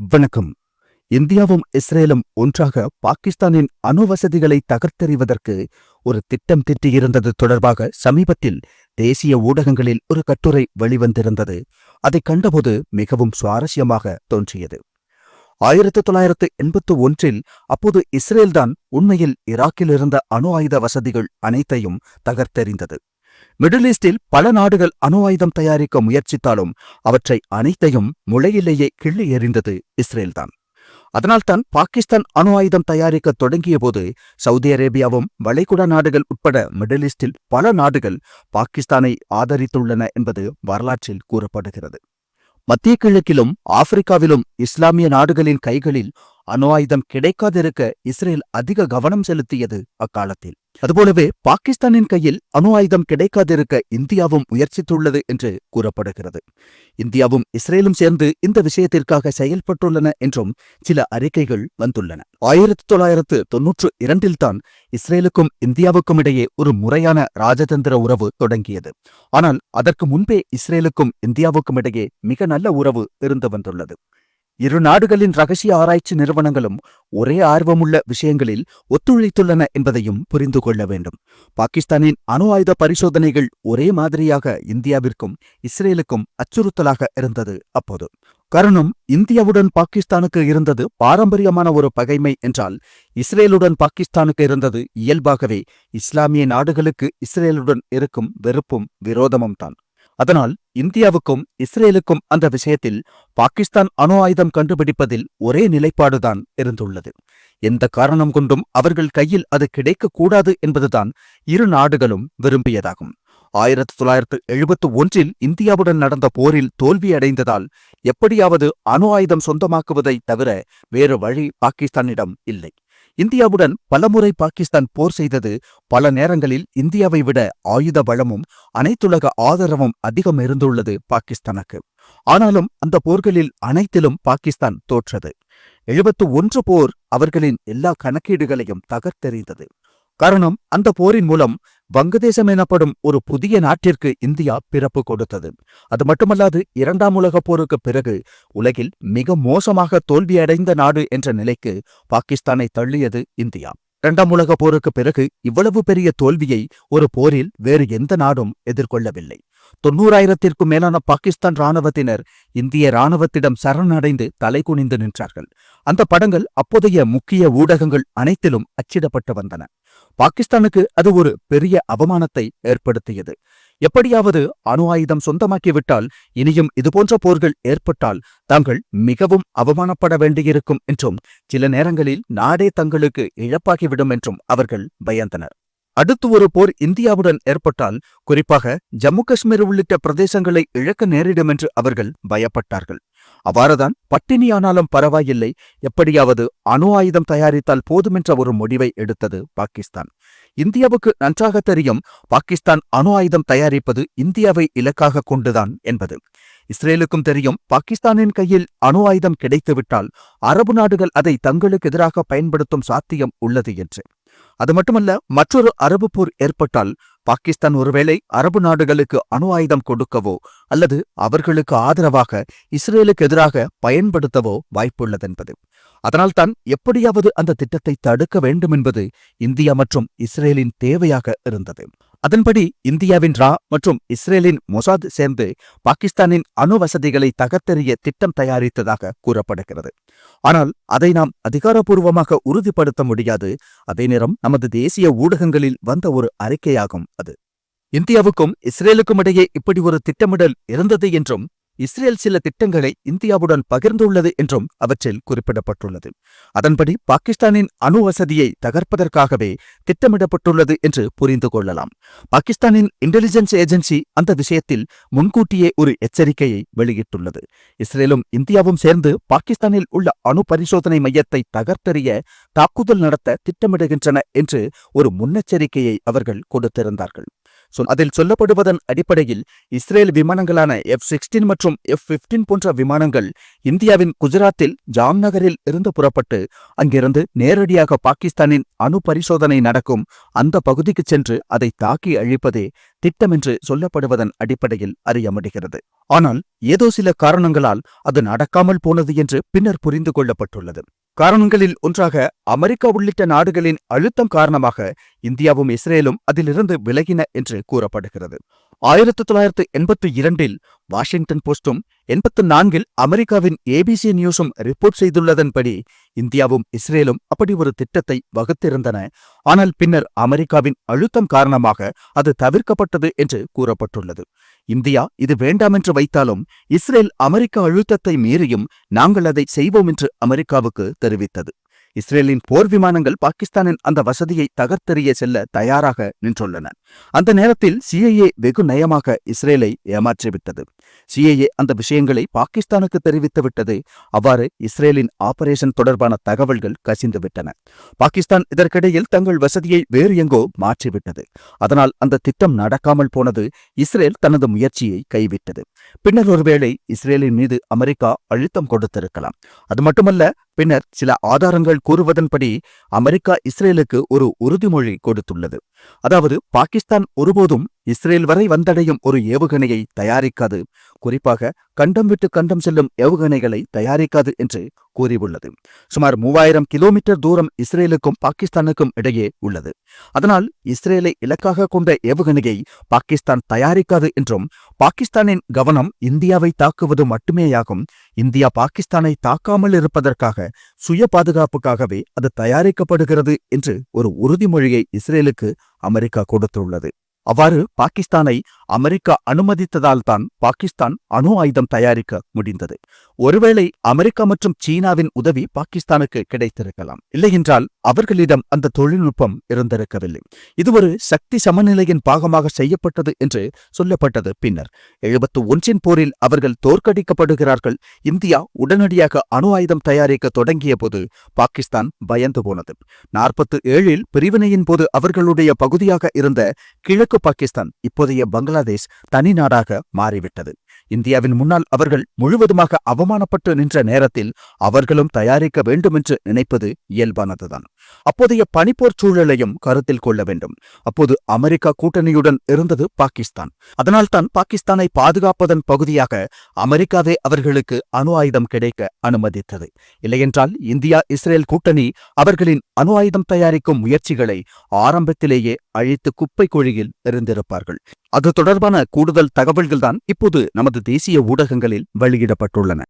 வணக்கம். இந்தியாவும் இஸ்ரேலும் ஒன்றாக பாகிஸ்தானின் அணு வசதிகளை தகர்த்தெறிவதற்கு ஒரு திட்டம் திட்டியிருந்தது தொடர்பாக சமீபத்தில் தேசிய ஊடகங்களில் ஒரு கட்டுரை வெளிவந்திருந்தது. அதை கண்டபோது மிகவும் சுவாரஸ்யமாக தோன்றியது. ஆயிரத்து தொள்ளாயிரத்து எண்பத்து ஒன்றில் அப்போது இஸ்ரேல்தான் உண்மையில் ஈராக்கில் இருந்த அணு ஆயுத வசதிகள் அனைத்தையும் தகர்த்தெறிந்தது. மிடில் ஈஸ்டில் பல நாடுகள் அணு ஆயுதம் தயாரிக்க முயற்சித்தாலும் அவற்றை அனைத்தையும் முளையிலேயே கிள்ளி எறிந்தது இஸ்ரேல்தான். அதனால்தான் பாகிஸ்தான் அணு ஆயுதம் தயாரிக்க தொடங்கியபோது சவுதி அரேபியாவும் வளைகுடா நாடுகள் உட்பட மிடில் ஈஸ்டில் பல நாடுகள் பாகிஸ்தானை ஆதரித்துள்ளன என்பது வரலாற்றில் கூறப்படுகிறது. மத்திய கிழக்கிலும் ஆப்பிரிக்காவிலும் இஸ்லாமிய நாடுகளின் கைகளில் அணு ஆயுதம் கிடைக்காதிருக்க இஸ்ரேல் அதிக கவனம் செலுத்தியது அக்காலத்தில். அதுபோலவே பாகிஸ்தானின் கையில் அணு ஆயுதம் கிடைக்காதிருக்க இந்தியாவும் முயற்சித்துள்ளது என்று கூறப்படுகிறது. இந்தியாவும் இஸ்ரேலும் சேர்ந்து இந்த விஷயத்திற்காக செயல்பட்டுள்ளன என்றும் சில அறிக்கைகள் வந்துள்ளன. ஆயிரத்தி தொள்ளாயிரத்து தொன்னூற்று இரண்டில்தான் இஸ்ரேலுக்கும் இந்தியாவுக்கும் இடையே ஒரு முறையான ராஜதந்திர உறவு தொடங்கியது. ஆனால் அதற்கு முன்பே இஸ்ரேலுக்கும் இந்தியாவுக்கும் இடையே மிக நல்ல உறவு இருந்து வந்துள்ளது. இரு நாடுகளின் ரகசிய ஆராய்ச்சி நிறுவனங்களும் ஒரே ஆர்வமுள்ள விஷயங்களில் ஒத்துழைத்துள்ளன என்பதையும் புரிந்து கொள்ள வேண்டும். பாகிஸ்தானின் அணு ஆயுத பரிசோதனைகள் ஒரே மாதிரியாக இந்தியாவிற்கும் இஸ்ரேலுக்கும் அச்சுறுத்தலாக இருந்தது அப்போது. காரணம் இந்தியாவுடன் பாகிஸ்தானுக்கு இருந்தது பாரம்பரியமான ஒரு பகைமை என்றால் இஸ்ரேலுடன் பாகிஸ்தானுக்கு இருந்தது இயல்பாகவே இஸ்லாமிய நாடுகளுக்கு இஸ்ரேலுடன் இருக்கும் வெறுப்பும் விரோதமும் தான். அதனால் இந்தியாவுக்கும் இஸ்ரேலுக்கும் அந்த விஷயத்தில் பாகிஸ்தான் அணு ஆயுதம் கண்டுபிடிப்பதில் ஒரே நிலைப்பாடுதான் இருந்துள்ளது. எந்த காரணம் கொண்டும் அவர்கள் கையில் அது கிடைக்கக்கூடாது என்பதுதான் இரு நாடுகளும் விரும்பியதாகும். ஆயிரத்தி தொள்ளாயிரத்து எழுபத்து ஒன்றில் இந்தியாவுடன் நடந்த போரில் தோல்வியடைந்ததால் எப்படியாவது அணு ஆயுதம் சொந்தமாக்குவதை தவிர வேறு வழி பாகிஸ்தானிடம் இல்லை. இந்தியாவுடன் பலமுறை பாகிஸ்தான் போர் செய்தது பல நேரங்களில் இந்தியாவை விட ஆயுத பலமும் அனைத்துலக ஆதரவும் அதிகம் இருந்துள்ளது பாகிஸ்தானுக்கு. ஆனாலும் அந்த போர்களில் அனைத்திலும் பாகிஸ்தான் தோற்றது. எழுபத்து ஒன்று போர் அவர்களின் எல்லா கணக்கீடுகளையும் தகர்த்தெறிந்தது. காரணம் அந்த போரின் மூலம் வங்கதேசம் எனப்படும் ஒரு புதிய நாட்டிற்கு இந்தியா பிறப்பு கொடுத்தது. அது மட்டுமல்லாது இரண்டாம் உலகப் போருக்கு பிறகு உலகில் மிக மோசமாக தோல்வியடைந்த நாடு என்ற நிலைக்கு பாகிஸ்தானை தள்ளியது இந்தியா. இரண்டாம் உலகப் போருக்கு பிறகு இவ்வளவு பெரிய தோல்வியை ஒரு போரில் வேறு எந்த நாடும் எதிர்கொள்ளவில்லை. தொன்னூறாயிரத்திற்கும் மேலான பாகிஸ்தான் ராணுவத்தினர் இந்திய ராணுவத்திடம் சரணடைந்து தலைகுனிந்து நின்றார்கள். அந்த படங்கள் அப்போதைய முக்கிய ஊடகங்கள் அனைத்திலும் அச்சிடப்பட்டு வந்தன. பாகிஸ்தானுக்கு அது ஒரு பெரிய அவமானத்தை ஏற்படுத்தியது. எப்படியாவது அணு ஆயுதம் சொந்தமாக்கிவிட்டால் இனியும் இதுபோன்ற போர்கள் ஏற்பட்டால் தாங்கள் மிகவும் அவமானப்பட வேண்டியிருக்கும் என்றும் சில நேரங்களில் நாடே தங்களுக்கு இழப்பாகிவிடும் என்றும் அவர்கள் பயந்தனர். அடுத்து ஒரு போர் இந்தியாவுடன் ஏற்பட்டால் குறிப்பாக ஜம்மு காஷ்மீர் உள்ளிட்ட பிரதேசங்களை இழக்க நேரிடும் என்று அவர்கள் பயப்பட்டார்கள். அவ்வாறுதான் பட்டினியானாலும் பரவாயில்லை எப்படியாவது அணு ஆயுதம் தயாரித்தால் போதுமென்ற ஒரு முடிவை எடுத்தது பாகிஸ்தான். இந்தியாவுக்கு நன்றாக தெரியும் பாகிஸ்தான் அணு ஆயுதம் தயாரிப்பது இந்தியாவை இலக்காக கொண்டுதான் என்பது. இஸ்ரேலுக்கும் தெரியும் பாகிஸ்தானின் கையில் அணு ஆயுதம் கிடைத்துவிட்டால் அரபு நாடுகள் அதை தங்களுக்கு எதிராக பயன்படுத்தும் சாத்தியம் உள்ளது என்று. அது மட்டுமல்ல மற்றொரு அரபு போர் ஏற்பட்டால் பாகிஸ்தான் ஒருவேளை அரபு நாடுகளுக்கு அணு ஆயுதம் கொடுக்கவோ அல்லது அவர்களுக்கு ஆதரவாக இஸ்ரேலுக்கு எதிராக பயன்படுத்தவோ வாய்ப்புள்ளதென்பது. அதனால்தான் எப்படியாவது அந்த திட்டத்தை தடுக்க வேண்டும் என்பது இந்தியா மற்றும் இஸ்ரேலின் தேவையாக இருந்தது. அதன்படி இந்தியாவின் ரா மற்றும் இஸ்ரேலின் மொசாத் சேர்ந்து பாகிஸ்தானின் அணு வசதிகளை தகர்த்தெறிய திட்டம் தயாரித்ததாக கூறப்படுகிறது. ஆனால் அதை நாம் அதிகாரப்பூர்வமாக உறுதிப்படுத்த முடியாது. அதே நேரம் நமது தேசிய ஊடகங்களில் வந்த ஒரு அறிக்கையாகும் அது. இந்தியாவுக்கும் இஸ்ரேலுக்கும் இடையே இப்படி ஒரு திட்டமிடல் இருந்தது என்றும் இஸ்ரேல் சில திட்டங்களை இந்தியாவுடன் பகிர்ந்துள்ளது என்றும் அவற்றில் குறிப்பிடப்பட்டுள்ளது. அதன்படி பாகிஸ்தானின் அணு வசதியை தகர்ப்பதற்காகவே திட்டமிடப்பட்டுள்ளது என்று புரிந்து கொள்ளலாம். பாகிஸ்தானின் இன்டெலிஜென்ஸ் ஏஜென்சி அந்த விஷயத்தில் முன்கூட்டியே ஒரு எச்சரிக்கையை வெளியிட்டுள்ளது. இஸ்ரேலும் இந்தியாவும் சேர்ந்து பாகிஸ்தானில் உள்ள அணு பரிசோதனை மையத்தை தகர்த்தெறிய தாக்குதல் நடத்த திட்டமிடுகின்றன என்று ஒரு முன்னெச்சரிக்கையை அவர்கள் கொடுத்திருந்தார்கள். அதில் சொல்லப்படுவதன் அடிப்படையில் இஸ்ரேல் விமானங்களான எஃப் சிக்ஸ்டீன் மற்றும் எஃப் பிப்டீன் போன்ற விமானங்கள் இந்தியாவின் குஜராத்தில் ஜாம்நகரில் இருந்து புறப்பட்டு அங்கிருந்து நேரடியாக பாகிஸ்தானின் அணு பரிசோதனை நடக்கும் அந்த பகுதிக்கு சென்று அதை தாக்கி அழிப்பதே திட்டமென்று சொல்லப்படுவதன் அடிப்படையில் அறிய முடிகிறது ஆனால் ஏதோ சில காரணங்களால் அது நடக்காமல் போனது என்று பின்னர் புரிந்து கொள்ளப்பட்டுள்ளது. காரணங்களில் ஒன்றாக அமெரிக்கா உள்ளிட்ட நாடுகளின் அழுத்தம் காரணமாக இந்தியாவும் இஸ்ரேலும் அதிலிருந்து விலகின என்று கூறப்படுகிறது. ஆயிரத்து தொள்ளாயிரத்து எண்பத்தி இரண்டில் வாஷிங்டன் போஸ்டும் எண்பத்து நான்கில் அமெரிக்காவின் ஏபிசி நியூஸும் ரிப்போர்ட் செய்துள்ளதன்படி இந்தியாவும் இஸ்ரேலும் அப்படி ஒரு திட்டத்தை வகுத்திருந்தன. ஆனால் பின்னர் அமெரிக்காவின் அழுத்தம் காரணமாக அது தவிர்க்கப்பட்டது என்று கூறப்பட்டுள்ளது. இந்தியா இது வேண்டாம் என்று வைத்தாலும் இஸ்ரேல் அமெரிக்க அழுத்தத்தை மீறியும் நாங்கள் அதை செய்வோம் என்று அமெரிக்காவுக்கு தெரிவித்தது. இஸ்ரேலின் போர் விமானங்கள் பாகிஸ்தானின் அந்த வசதியை தகர்த்தெறிய செல்ல தயாராக நின்றுள்ளன. அந்த நேரத்தில் சிஐஏ வெகு நயமாக இஸ்ரேலை ஏமாற்றிவிட்டது. சிஐஏ அந்த விஷயங்களை பாகிஸ்தானுக்கு தெரிவித்துவிட்டது அவ்வாறு இஸ்ரேலின் ஆபரேஷன் தொடர்பான தகவல்கள் கசிந்துவிட்டன பாகிஸ்தான் இதற்கிடையில் தங்கள் வசதியை வேறு எங்கோ மாற்றிவிட்டது. அதனால் அந்த திட்டம் நடக்காமல் போனது இஸ்ரேல் தனது முயற்சியை கைவிட்டது. பின்னர் ஒருவேளை இஸ்ரேலின் மீது அமெரிக்கா அழுத்தம் கொடுத்திருக்கலாம். அது மட்டுமல்ல பின்னர் சில ஆதாரங்கள் கூறுவதன்படி அமெரிக்கா இஸ்ரேலுக்கு ஒரு உறுதிமொழி கொடுத்துள்ளது. அதாவது பாகிஸ்தான் ஒருபோதும் இஸ்ரேல் வரை வந்தடையும் ஒரு ஏவுகணையை தயாரிக்காது. குறிப்பாக கண்டம் விட்டு கண்டம் செல்லும் ஏவுகணைகளை தயாரிக்காது என்று கூறியுள்ளது. சுமார் மூவாயிரம் கிலோமீட்டர் தூரம் இஸ்ரேலுக்கும் பாகிஸ்தானுக்கும் இடையே உள்ளது. அதனால் இஸ்ரேலை இலக்காக கொண்ட ஏவுகணையை பாகிஸ்தான் தயாரிக்காது என்றும் பாகிஸ்தானின் கவனம் இந்தியாவை தாக்குவது மட்டுமேயாகும் இந்தியா பாகிஸ்தானை தாக்காமல் இருப்பதற்காக சுய பாதுகாப்புக்காகவே அது தயாரிக்கப்படுகிறது என்று ஒரு உறுதிமொழியை இஸ்ரேலுக்கு அமெரிக்கா கொடுத்துள்ளது. அவ்வாறு பாகிஸ்தானை அமெரிக்கா அனுமதித்ததால் தான் பாகிஸ்தான் அணு ஆயுதம் தயாரிக்க முடிந்தது. ஒருவேளை அமெரிக்கா மற்றும் சீனாவின் உதவி பாகிஸ்தானுக்கு கிடைத்திருக்கலாம். இல்லையென்றால் அவர்களிடம் அந்த தொழில்நுட்பம் இருந்திருக்கவில்லை. இது ஒரு சக்தி சமநிலையின் பாகமாக செய்யப்பட்டது என்று சொல்லப்பட்டது பின்னர். எழுபத்து ஒன்றின் போரில் அவர்கள் தோற்கடிக்கப்படுகிறார்கள். இந்தியா உடனடியாக அணு ஆயுதம் தயாரிக்க தொடங்கிய போது பாகிஸ்தான் பயந்து போனது. நாற்பத்து ஏழில் பிரிவினையின் போது அவர்களுடைய பகுதியாக இருந்த கிழக்கு பாகிஸ்தான் இப்போதைய பங்களாதேஷ் தனி நாடாக மாறிவிட்டது. இந்தியாவின் முன்னால் அவர்கள் முழுவதுமாக அவமானப்பட்டு நின்ற நேரத்தில் அவர்களும் தயாரிக்க வேண்டுமென்று நினைப்பது இயல்பானதுதான். அப்போதைய பனிப்போர் சூழலையும் கருத்தில் கொள்ள வேண்டும். அப்போது அமெரிக்கா கூட்டணியுடன் இருந்தது பாகிஸ்தான். அதனால்தான் பாகிஸ்தானை பாதுகாப்பதன் பகுதியாக அமெரிக்காவே அவர்களுக்கு அணு ஆயுதம் கிடைக்க அனுமதித்தது. இல்லையென்றால் இந்தியா இஸ்ரேல் கூட்டணி அவர்களின் அணு ஆயுதம் தயாரிக்கும் முயற்சிகளை ஆரம்பத்திலேயே அழைத்து குப்பை குழியில் எறிந்திருப்பார்கள் அது தொடர்பான கூடுதல் தகவல்கள்தான் இப்போது நமது தேசிய ஊடகங்களில் வெளியிடப்பட்டுள்ளன.